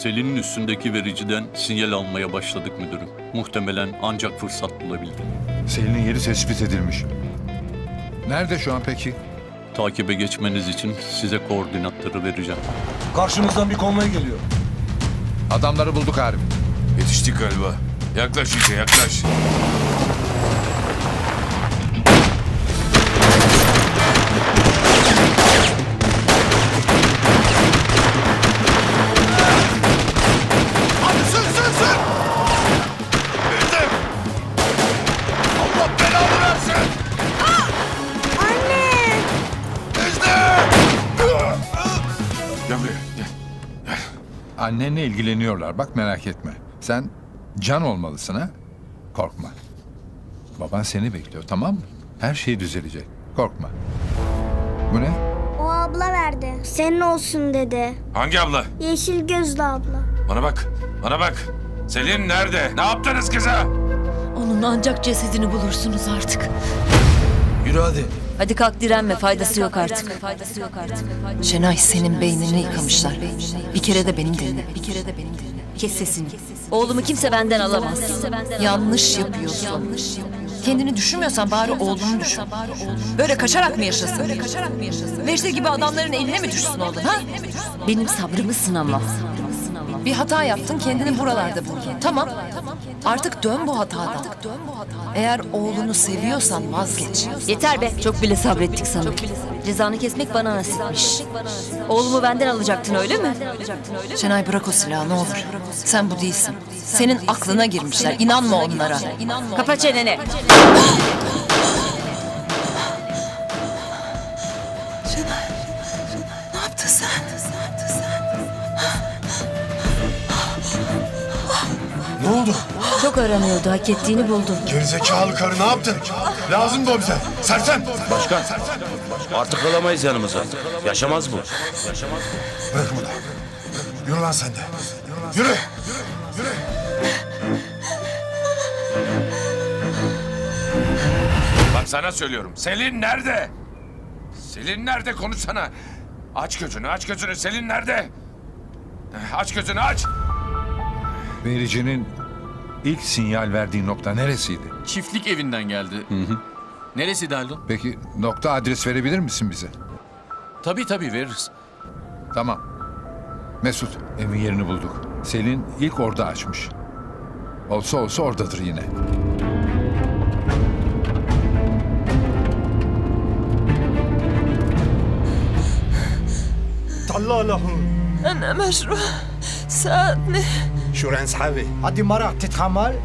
Selin'in üstündeki vericiden sinyal almaya başladık müdürüm. Muhtemelen ancak fırsat bulabildim. Selin'in yeri tespit edilmiş. Nerede şu an peki? Takibe geçmeniz için size koordinatları vereceğim. Karşımızdan bir konvoy geliyor. Adamları bulduk Arif. Yetiştik galiba. Yaklaş iyice yaklaş. Annenle ilgileniyorlar bak merak etme. Sen can olmalısın ha. Korkma. Baban seni bekliyor tamam mı? Her şey düzelecek. Korkma. Bu ne? O abla verdi. Senin olsun dedi. Hangi abla? Yeşil gözlü abla. Bana bak, bana bak. Selin nerede? Ne yaptınız kıza? Onun ancak cesedini bulursunuz artık. Yürü hadi. Hadi kalk direnme faydası yok artık. Faydası yok artık. Şenay senin beynini yıkamışlar. Bir kere de benim dinle. Bir kere de benim dinle. Kes sesini. Oğlumu kimse benden alamaz. Yanlış yapıyorsun. Kendini düşünmüyorsan bari oğlunu düşün. Böyle kaçarak mı yaşasın? Veşte gibi adamların eline mi düşsün oğlun ha? Benim sabrımı sınama. Bir hata yaptın kendini buralarda buldun. Tamam. Artık dön bu hatadan. Eğer oğlunu seviyorsan vazgeç. Yeter be. Çok bile sabrettik sana. Cezanı kesmek bana nasipmiş. Oğlumu benden alacaktın öyle mi? Şenay bırak o silahı ne olur. Sen bu değilsin. Senin aklına girmişler. İnanma onlara. Kapa çeneni. Ne yaptın sen? Ne oldu? Çok aranıyordu. Hak ettiğini buldu. Gerizekalı karı ne yaptın? Lazımdı o bize. Sersem. Başkan, artık alamayız yanımıza. Yaşamaz bu. Bırakın bunu. Yürü lan sen de. Yürü. Bak sana söylüyorum. Selin nerede? Selin nerede? Konuşsana. Aç gözünü, aç gözünü. Selin nerede? Aç gözünü, aç. Vericinin ilk sinyal verdiği nokta neresiydi? Çiftlik evinden geldi. Neresi Haldun? Peki nokta adres verebilir misin bize? Tabii tabii veririz. Tamam. Mesut, evin yerini bulduk. Selin ilk orada açmış. Olsa olsa oradadır yine. طلع له أنا مجروح ساعدني شو رين صحابي هذه مرة تتحمل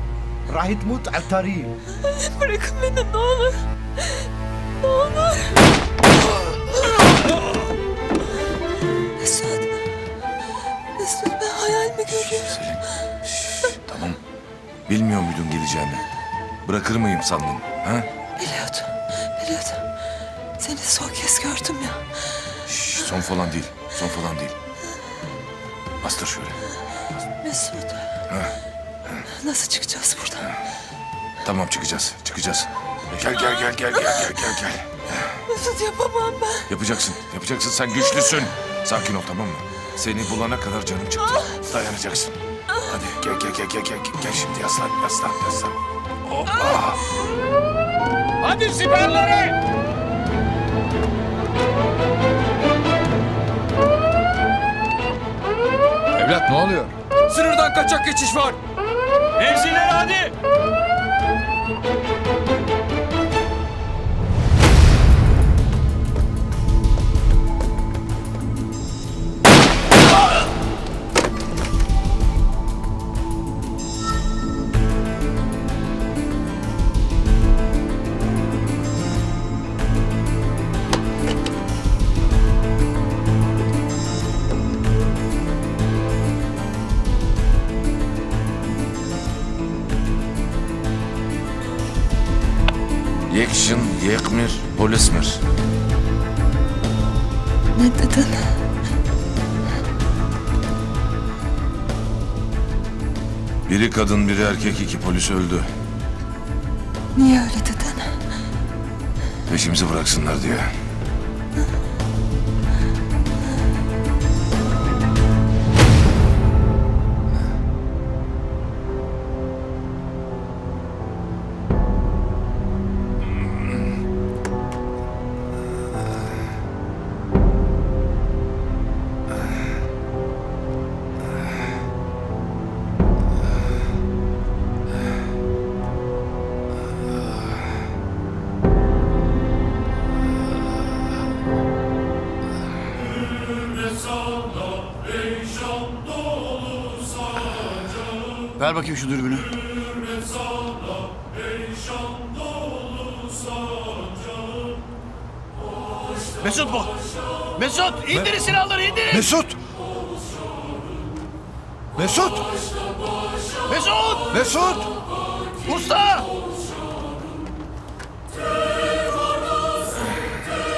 راح تموت على الطريق Bırakın beni ne olur. Ne olur. Mesut. Mesut ben hayal mi görüyorum? Tamam. Bilmiyor muydun geleceğini? Bırakır mıyım sandın? Ha? Biliyordum. Biliyordum. Seni son kez gördüm ya. Şş, son falan değil. Son falan değil. Bastır şöyle. Mesut. Nasıl çıkacağız buradan? Tamam çıkacağız. Çıkacağız. Gel gel gel gel gel gel gel gel. Mesut yapamam ben. Yapacaksın. Yapacaksın. Sen güçlüsün. Sakin ol tamam mı? Seni bulana kadar canım çıktı. Dayanacaksın. Hadi gel gel gel gel gel. Gel şimdi yaslan yaslan yaslan. Hoppa. Hadi siperlere. Evlat ne oluyor? Kaçak geçiş var. Mevziler hadi. Yekşin, yekmir, polismir. Ne dedin? Biri kadın, biri erkek, iki polis öldü. Niye öyle dedin? Peşimizi bıraksınlar diye. Ver bakayım şu dürbünü. Mesut bu. Mesut indirin silahları indirin. Mesut. Mesut. Mesut. Mesut. Usta.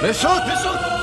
Mesut. Mesut.